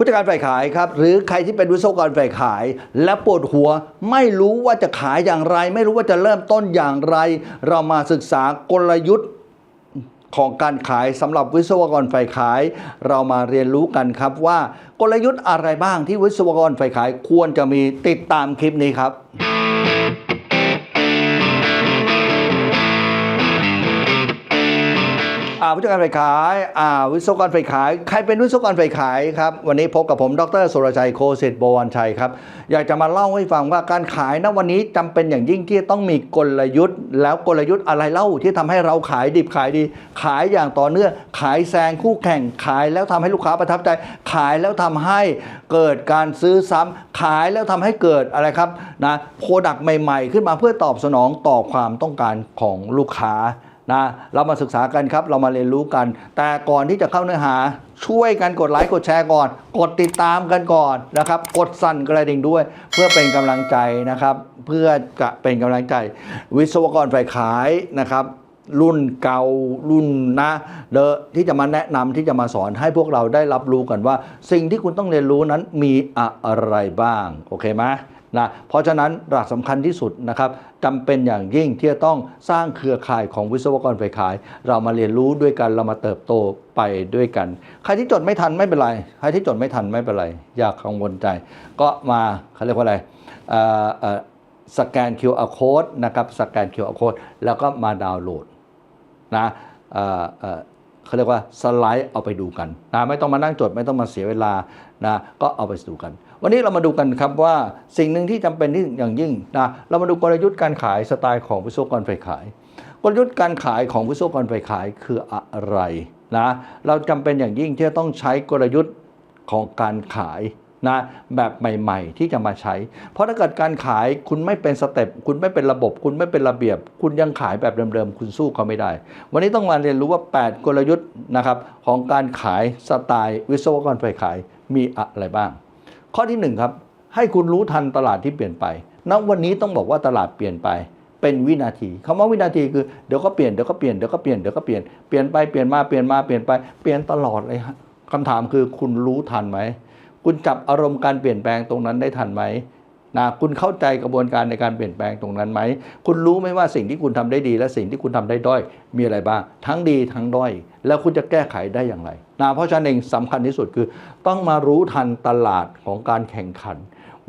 ผู้จัดการฝ่ายขายครับหรือใครที่เป็นวิศวกรฝ่ายขาย และปวดหัวไม่รู้ว่าจะขายอย่างไร ไม่รู้ว่าจะเริ่มต้นอย่างไร เรามาศึกษากลยุทธ์ของการขายสำหรับวิศวกรฝ่ายขาย เรามาเรียนรู้กันครับว่ากลยุทธ์อะไรบ้างที่วิศวกรฝ่ายขายควรจะมีติดตามคลิปนี้ครับ อ่าผู้จัดการฝ่ายขายอ่าวิศวกรฝ่ายขาย ใครเป็นวิศวกรฝ่ายขายครับ วันนี้พบกับผมดรสุรชัยโคสิทธิ์บวรชัยครับ อยากจะมาเล่าให้ฟังว่าการขายณวันนี้จำเป็นอย่างยิ่งที่ต้องมีกลยุทธ์ แล้วกลยุทธ์อะไรเล่าที่ทำให้เราขายดิบขายดี ขายอย่างต่อเนื่องขายแซงคู่แข่งขายแล้วทำให้ลูกค้าประทับใจ ขายแล้วทำให้เกิดการซื้อซ้ำขายแล้วทำให้เกิดอะไรครับนะโปรดักต์ใหม่ ๆ ขึ้นมาเพื่อตอบสนองต่อความต้องการของลูกค้า นะเรามาศึกษากันครับ เรามาเรียนรู้กัน แต่ก่อนที่จะเข้าเนื้อหา ช่วยกันกดไลค์กดแชร์ก่อน กดติดตามกันก่อนนะครับ กดสั่นกระดิ่งด้วย เพื่อเป็นกำลังใจนะครับ เพื่อจะเป็นกำลังใจ วิศวกรฝ่ายขายนะครับ รุ่นเก่ารุ่นนะเดอที่จะมาแนะนำที่จะมาสอนให้พวกเราได้รับรู้กันว่า สิ่งที่คุณต้องเรียนรู้นั้นมีอะไรบ้าง โอเคไหม นะเพราะฉะนั้นหลักสำคัญที่สุดนะครับจำเป็นอย่างยิ่งที่จะต้องสร้างเครือข่ายของวิศวกรไฟขาย เรามาเรียนรู้ด้วยกันเรามาเติบโตไปด้วยกัน ใครที่จดไม่ทันไม่เป็นไรใครที่จดไม่ทันไม่เป็นไร อย่ากังวลใจ ก็มาเขาเรียกว่าอะไรเอ่อเอ่อสแกน QR code นะครับสแกน QR code แล้วก็มาดาวน์โหลดนะ เขาเรียกว่าสไลด์เอาไปดูกันนะไม่ต้องมานั่งจดไม่ต้องมาเสียเวลานะก็เอาไปดูกัน วันนี้เรามาดูกันครับว่าสิ่งหนึ่งที่จำเป็นที่อย่างยิ่งนะเรามาดูกลยุทธ์การขายสไตล์ของวิศวกรไฟขาย กลยุทธ์การขายของวิศวกรไฟขายคืออะไรนะเราจำเป็นอย่างยิ่งที่จะต้องใช้กลยุทธ์ของการขาย นะแบบใหม่ ๆ ที่จะมาใช้ เพราะถ้าเกิดการขายคุณไม่เป็นสเต็ปคุณไม่เป็นระบบ คุณไม่เป็นระเบียบ คุณยังขายแบบเดิมๆ คุณสู้เขาไม่ได้ วันนี้ต้องมาเรียนรู้ว่า 8 กลยุทธ์นะครับของการขายสไตล์วิศวกรไฟขายมีอะไรบ้าง ข้อที่หนึ่งครับ ให้คุณรู้ทันตลาดที่เปลี่ยนไปณวันนี้ต้องบอกว่าตลาดเปลี่ยนไปเป็นวินาทีคำว่าวินาทีคือเดี๋ยวก็เปลี่ยนเดี๋ยวก็เปลี่ยนเดี๋ยวก็เปลี่ยนเดี๋ยวก็เปลี่ยนเปลี่ยนไปเปลี่ยนมาเปลี่ยนมาเปลี่ยนไปเปลี่ยนตลอดเลยฮะคำถามคือคุณรู้ทันไหม คุณจับอารมณ์การเปลี่ยนแปลงตรงนั้นได้ทันไหมนะคุณเข้าใจกระบวนการในการเปลี่ยนแปลงตรงนั้นไหม คุณรู้ไหมว่าสิ่งที่คุณทำได้ดี และสิ่งที่คุณทำได้ด้อย มีอะไรบ้าง ทั้งดีทั้งด้อย แล้วคุณจะแก้ไขได้อย่างไรนะเพราะฉะนั้นเองสำคัญที่สุดคือ ต้องมารู้ทันตลาดของการแข่งขัน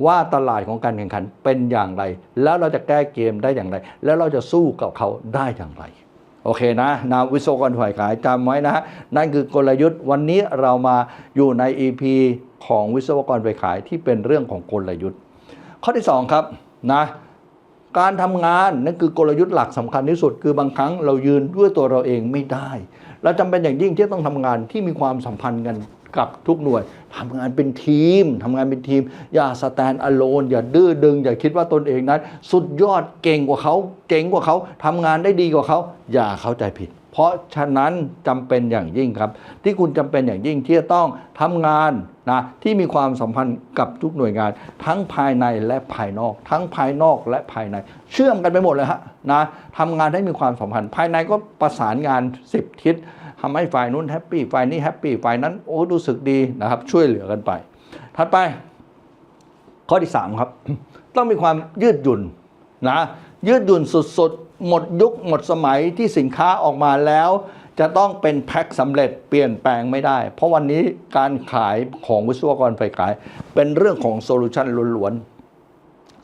ว่าตลาดของการแข่งขันเป็นอย่างไร แล้วเราจะแก้เกมได้อย่างไร แล้วเราจะสู้กับเขาได้อย่างไรโอเคนะนาวิศวกรฝ่ายขายจำไว้นะนั่นคือกลยุทธ์วันนี้เรามาอยู่ใน EP ของวิศวกรฝ่ายขายที่เป็นเรื่องของกลยุทธ์ ข้อที่ 2 ครับนะการทำงานนั่นคือกลยุทธ์หลักสำคัญที่สุด คือบางครั้งเรายืนด้วยตัวเราเองไม่ได้ เราจำเป็นอย่างยิ่งที่ต้องทำงานที่มีความสัมพันธ์กันกับทุกหน่วยทำงานเป็นทีมทำงานเป็นทีม อย่าสแตนอะโลนอย่าดื้อดึง อย่าคิดว่าตนเองนั้น สุดยอดเก่งกว่าเขาเจ๋งกว่าเขาทำงานได้ดีกว่าเขาอย่าเข้าใจผิด เพราะฉะนั้นจำเป็นอย่างยิ่งครับ ที่คุณจำเป็นอย่างยิ่งที่จะต้องทำงานนะที่มีความสัมพันธ์กับทุกหน่วยงาน ทั้งภายในและภายนอก ทั้งภายนอกและภายใน เชื่อมกันไปหมดเลยฮะนะทำงานให้มีความสัมพันธ์ ภายในก็ประสานงาน 10 ทิศทำให้ฝ่ายนู้นแฮปปี้ฝ่ายนี้แฮปปี้ฝ่ายนั้นโอ้รู้สึกดีนะครับ ช่วยเหลือกันไป ถัดไป ข้อที่ 3 ครับ ต้องมีความยืดหยุ่นนะ ยืดหยุ่นสุดๆ หมดยุคหมดสมัยที่สินค้าออกมาแล้ว จะต้องเป็นแพ็คสำเร็จเปลี่ยนแปลงไม่ได้ เพราะวันนี้การขายของวิศวกรไฟขาย เป็นเรื่องของโซลูชันล้วน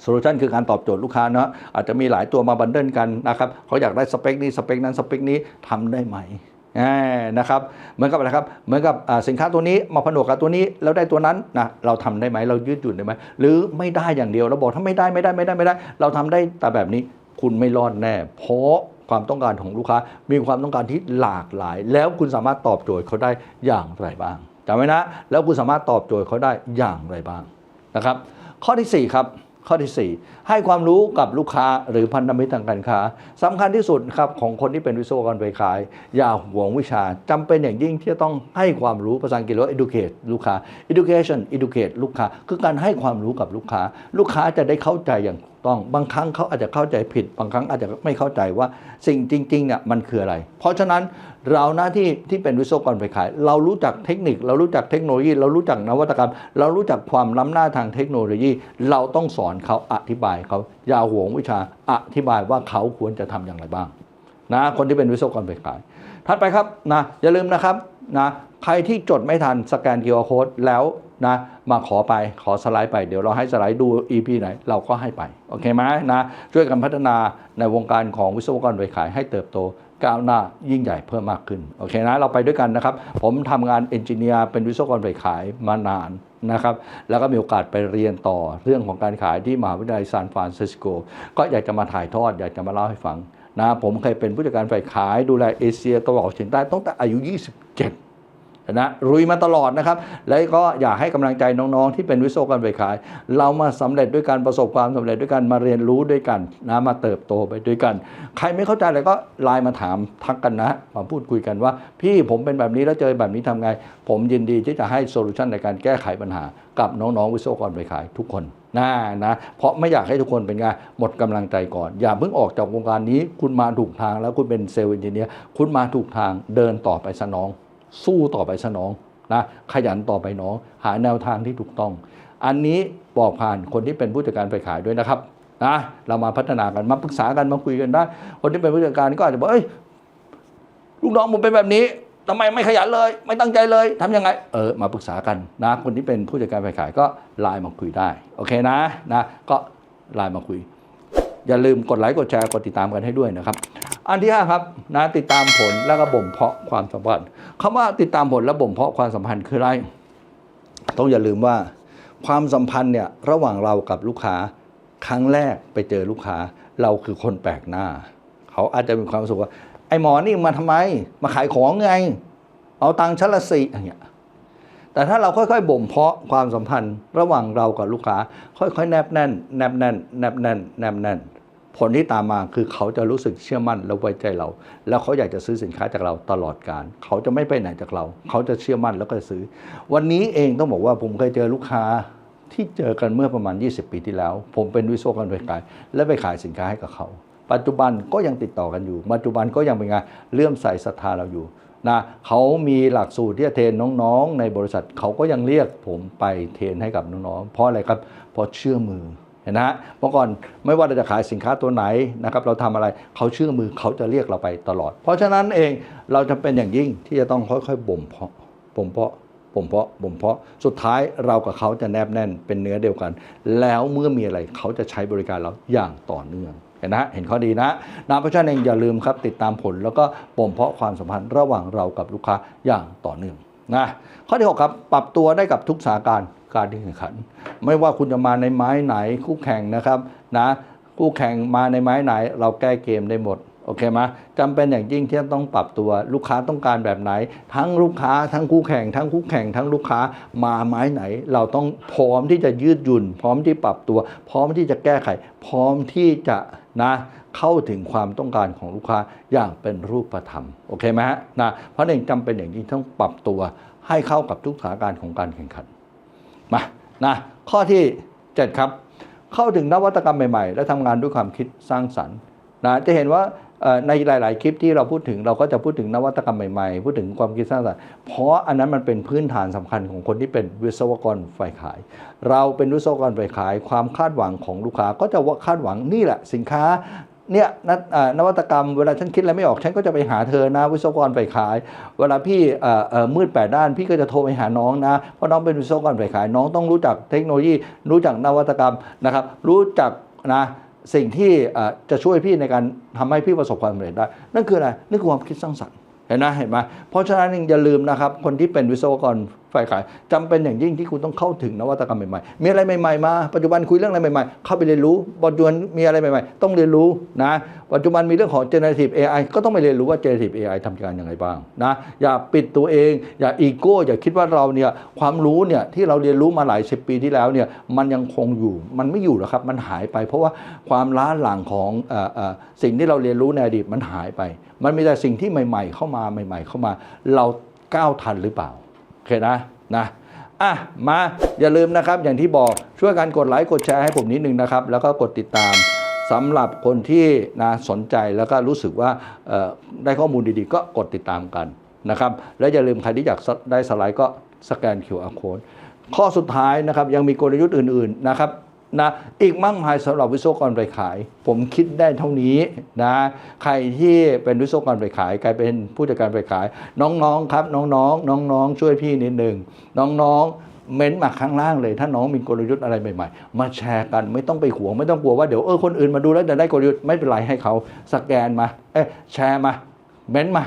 โซลูชันคือการตอบโจทย์ลูกค้าเนาะอาจจะมีหลายตัวมาบันเดิลกันนะครับเขาอยากได้สเปคนี้สเปคนั้นสเปคนี้ทำได้ไหม นะครับเหมือนกับอะไรครับเหมือนกับสินค้าตัวนี้มาผนวกกับตัวนี้แล้วได้ตัวนั้นนะเราทำได้ไหมเรายืดหยุ่นได้ไหมหรือไม่ได้อย่างเดียวเราบอกถ้าไม่ได้ไม่ได้ไม่ได้ไม่ได้ เราทำได้แต่แบบนี้คุณไม่รอดแน่ เพราะความต้องการของลูกค้า มีความต้องการที่หลากหลาย แล้วคุณสามารถตอบโจทย์เขาได้อย่างไรบ้างจำไว้นะ แล้วคุณสามารถตอบโจทย์เขาได้อย่างไรบ้างนะครับ ข้อทีสี่4 ครับ ข้อที่ 4 ให้ความรู้กับลูกค้าหรือพันธมิตรทางการค้าสำคัญที่สุดครับของคนที่เป็นวิศวกรไปขาย อย่าหวงวิชาจำเป็นอย่างยิ่งที่จะต้องให้ความรู้ภาษาอังกฤษว่า educate ลูกค้า education educate ลูกค้า คือการให้ความรู้กับลูกค้า ลูกค้าจะได้เข้าใจอย่างต้องบางครั้งเขาอาจจะเข้าใจผิด บางครั้งอาจจะไม่เข้าใจว่าสิ่งจริงๆเนี่ยมันคืออะไร เพราะฉะนั้นเราหน้าที่ที่เป็นวิศวกรไฟขาย เรารู้จักเทคนิค เรารู้จักเทคโนโลยี เรารู้จักนวัตกรรม เรารู้จักความล้ำหน้าทางเทคโนโลยี เราต้องสอนเขาอธิบายเขาอย่าหวงวิชาอธิบายว่าเขาควรจะทำอย่างไรบ้างนะคนที่เป็นวิศวกรไฟขายถัดไปครับนะอย่าลืมนะครับนะใครที่จดไม่ทันสแกน QR Code แล้ว นะมาขอไปขอสไลด์ไปเดี๋ยวเราให้สไลด์ดู EP ไหนเราก็ให้ไป โอเคไหมนะช่วยกันพัฒนาในวงการของวิศวกรไฟขายให้เติบโตก้าวหน้ายิ่งใหญ่เพิ่มมากขึ้น โอเคนะเราไปด้วยกันนะครับ ผมทำงานเอนจิเนียร์เป็นวิศวกรไฟขายมานานนะครับ แล้วก็มีโอกาสไปเรียนต่อเรื่องของการขายที่มหาวิทยาลัยซานฟรานซิสโก ก็อยากจะมาถ่ายทอด อยากจะมาเล่าให้ฟังนะผมเคยเป็นผู้จัดการฝ่ายขายดูแลเอเชียตะวันออกเฉียงใต้ตั้งแต่อายุ 27 นะรุยมาตลอดนะครับ แล้วก็อยากให้กำลังใจน้องๆ ที่เป็นวิศวกรฝ่ายขาย เรามาสำเร็จด้วยกันประสบความสำเร็จด้วยกันมาเรียนรู้ด้วยกันนะมาเติบโตไปด้วยกัน ใครไม่เข้าใจอะไรก็ไลน์มาถามทักกันนะมาพูดคุยกันว่า พี่ผมเป็นแบบนี้แล้วเจอแบบนี้ทำไง ผมยินดีที่จะให้โซลูชันในการแก้ไขปัญหากับน้องๆ วิศวกรฝ่ายขายทุกคนนะนะ เพราะไม่อยากให้ทุกคนเป็นไงหมดกำลังใจก่อน อย่าเพิ่งออกจากวงการนี้ คุณมาถูกทางแล้วคุณเป็นเซลล์เอนจิเนียร์คุณมาถูกทางเดินต่อไปสนอง สู้ต่อไปสนองนะขยันต่อไปน้อง หาแนวทางที่ถูกต้อง อันนี้บอกผ่านคนที่เป็นผู้จัดการไปขายด้วยนะครับนะเรามาพัฒนากันมาปรึกษากันมาคุยกันได้ คนที่เป็นผู้จัดการก็อาจจะบอกเอ้ยลูกน้องผมเป็นแบบนี้ทำไมไม่ขยันเลย ไม่ตั้งใจเลยทำยังไง เออมาปรึกษากันนะคนที่เป็นผู้จัดการฝ่ายขายก็ไลน์มาคุยได้โอเคนะนะ ก็ไลน์มาคุย อย่าลืมกดไลค์กดแชร์กดติดตามกันให้ด้วยนะครับ อันที่ห้าครับนะติดตามผลแล้วก็บ่มเพาะความสัมพันธ์คำว่าติดตามผลและบ่มเพาะความสัมพันธ์คืออะไร ต้องอย่าลืมว่าความสัมพันธ์เนี่ยระหว่างเรากับลูกค้าครั้งแรกไปเจอลูกค้า เราคือคนแปลกหน้า เขาอาจจะมีความรู้สึกว่า ไอ้หมอนี่มาทำไม มาขายของไง เอาตังค์ชั้นละสี่อย่างเงี้ยแต่ถ้าเราค่อยๆบ่มเพาะความสัมพันธ์ระหว่างเรากับลูกค้า ค่อยๆแนบแน่นแนบแน่นแนบแน่นแนบแน่น ผลที่ตามมาคือเขาจะรู้สึกเชื่อมั่นและไว้ใจเรา แล้วเขาอยากจะซื้อสินค้าจากเราตลอดการ เขาจะไม่ไปไหนจากเรา เขาจะเชื่อมั่นแล้วก็จะซื้อ วันนี้เองต้องบอกว่าผมเคยเจอลูกค้าที่เจอกันเมื่อประมาณ 20 ปีที่แล้ว ผมเป็นวิศวกรไฟขาย และไปขายสินค้าให้กับเขา ปัจจุบันก็ยังติดต่อกันอยู่ ปัจจุบันก็ยังเป็นไงเลื่อมใสศรัทธาเราอยู่นะเขามีหลักสูตรที่จะเทรนน้องๆ ในบริษัทเขาก็ยังเรียกผมไปเทรนให้กับน้องๆ เพราะอะไรครับเพราะเชื่อมือ ห็นนะฮะเมื่อก่อนไม่ว่าเราจะขายสินค้าตัวไหนนะครับเราทำอะไรเขาเชื่อมือเขาจะเรียกเราไปตลอด เพราะฉะนั้นเองเราจะเป็นอย่างยิ่งที่จะต้องค่อยๆบ่มเพาะบ่มเพาะบ่มเพาะบ่มเพาะสุดท้ายเรากับเขาจะแนบแน่นเป็นเนื้อเดียวกัน แล้วเมื่อมีอะไรเขาจะใช้บริการเราอย่างต่อเนื่องเห็นนะเห็นข้อดีนะนะเพราะฉะนั้นเองอย่าลืมครับติดตามผล แล้วก็บ่มเพาะความสัมพันธ์ระหว่างเรากับลูกค้าอย่างต่อเนื่อง นะข้อที่หกครับ ปรับตัวได้กับทุกสถานการณ์การแข่งขัน ไม่ว่าคุณจะมาในไม้ไหนคู่แข่งนะครับนะคู่แข่งมาในไม้ไหน เราแก้เกมได้หมดโอเคไหมจำเป็นอย่างยิ่งที่ต้องปรับตัวลูกค้าต้องการแบบไหน ทั้งลูกค้าทั้งคู่แข่ง ทั้งคู่แข่ง ทั้งลูกค้ามาไม้ไหน เราต้องพร้อมที่จะยืดหยุ่น พร้อมที่ปรับตัว พร้อมที่จะแก้ไข พร้อมที่จะนะ เข้าถึงความต้องการของลูกค้าอย่างเป็นรูปธรรมโอเคไหมฮะนะเพราะเองจำเป็นอย่างยิ่งต้องปรับตัวให้เข้ากับทุกสถานการณ์ของการแข่งขันมานะข้อที่ 7 ครับ เข้าถึงนวัตกรรมใหม่ๆ และทำงานด้วยความคิดสร้างสรรค์นะจะเห็นว่าในหลาย ๆ คลิปที่เราพูดถึงเราก็จะพูดถึงนวัตกรรมใหม่ ๆ พูดถึงความคิดสร้างสรรค์ เพราะอันนั้นมันเป็นพื้นฐานสำคัญของคนที่เป็นวิศวกรฝ่ายขาย เราเป็นวิศวกรฝ่ายขาย ความคาดหวังของลูกค้าก็จะว่าคาดหวังนี่แหละสินค้า เนี่ยนนวัตกรรมเวลาฉันคิดอะไรไม่ออกฉันก็จะไปหาเธอนะ วิศวกรไปขาย เวลาพี่มืดแปดด้าน พี่ก็จะโทรไปหาน้องนะเพราะน้องเป็นวิศวกรไปขาย น้องต้องรู้จักเทคโนโลยี รู้จักนวัตกรรมนะครับ รู้จักนะสิ่งที่จะช่วยพี่ในการทำให้พี่ประสบความสำเร็จได้ นั่นคืออะไรนั่นคือความคิดสร้างสรรค์เห็นไหมเห็นไหมเพราะฉะนั้นอย่าลืมนะครับ คนที่เป็นวิศวกร ฝ่ายขายจำเป็นอย่างยิ่งที่คุณต้องเข้าถึงนวัตกรรมใหม่ๆ มีอะไรใหม่ๆมา ปัจจุบันคุยเรื่องอะไรใหม่ๆ เข้าไปเรียนรู้ ปัจจุบันมีอะไรใหม่ๆ ต้องเรียนรู้นะ ปัจจุบันมีเรื่องของ generative AI ก็ต้องไปเรียนรู้ว่า generative AI ทำงานอย่างไรบ้างนะ อย่าปิดตัวเอง อย่าอีโก้ อย่าคิดว่าเราเนี่ยความรู้เนี่ยที่เราเรียนรู้มาหลายสิบปีที่แล้วเนี่ยมันยังคงอยู่ มันไม่อยู่หรอกครับ มันหายไป เพราะว่าความล้าหลังของออสิ่งที่เราเรียนรู้ในอดีตมันหายไป มันมีแต่สิ่งที่ใหม่ ๆ เข้ามาใหม่ ๆ เข้ามา เราก้าวทันหรือเปล่า เคนะนะอะมาอย่าลืมนะครับอย่างที่บอกช่วยกันกดไลค์กดแชร์ให้ผมนิดนึงนะครับ แล้วก็กดติดตามสำหรับคนที่นะสนใจแล้วก็รู้สึกว่าได้ข้อมูลดีๆ ก็กดติดตามกันนะครับ และอย่าลืมใครที่อยากได้สไลด์ก็สแกน QR code ข้อสุดท้ายนะครับยังมีกลยุทธ์อื่น ๆ นะครับ นะอีกมากมายสำหรับวิศวกรไปขาย ผมคิดได้เท่านี้นะใครที่เป็นวิศวกรไปขายใครเป็นผู้จัดการไปขาย น้องๆครับ น้องๆน้องๆช่วยพี่นิดหนึ่งน้องๆเม้นต์มาข้างล่างเลย ถ้าน้องมีกลยุทธ์อะไรใหม่ๆ มาแชร์กันไม่ต้องไปหวงไม่ต้องกลัวว่าเดี๋ยวเออคนอื่นมาดูแล้วจะได้กลยุทธ์ไม่เป็นไรให้เขาสแกนมาเอ้ยแชร์มาเม้นต์มา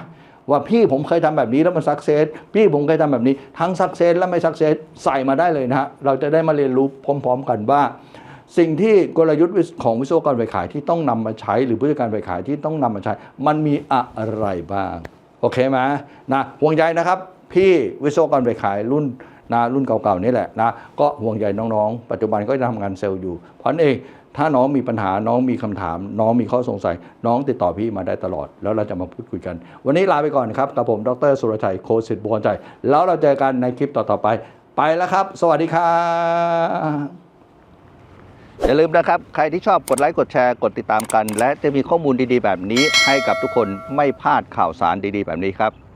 ว่าพี่ผมเคยทำแบบนี้แล้วมันสักเซสพี่ผมเคยทำแบบนี้ ทั้งสักเซสและไม่สักเซสใส่มาได้เลยนะฮะเราจะได้มาเรียนรู้พร้อม ๆ กันว่า สิ่งที่กลยุทธ์ของวิศวกรไปขายที่ต้องนำมาใช้ หรือผู้จัดการไปขายที่ต้องนำมาใช้ มันมีอะไรบ้างโอเคไหมนะห่วงใยนะครับ พี่วิศวกรไปขายรุ่นนะรุ่นเก่าๆนี่แหละนะก็ห่วงใยน้องๆ ปัจจุบันก็จะทำงานเซลล์อยู่เพราะนั่นเอง ถ้าน้องมีปัญหาน้องมีคำถาม น้องมีข้อสงสัย น้องติดต่อพี่มาได้ตลอด แล้วเราจะมาพูดคุยกัน วันนี้ลาไปก่อนครับกับผมดรสุรชัยโคสิทธิ์บวใจ แล้วเราเจอกันในคลิปต่อๆไป ไปแล้วครับ สวัสดีครับอย่าลืมนะครับ ใครที่ชอบกดไลค์กดแชร์กดติดตามกัน และจะมีข้อมูลดีๆ แบบนี้ให้กับทุกคนไม่พลาดข่าวสารดีๆ แบบนี้ครับ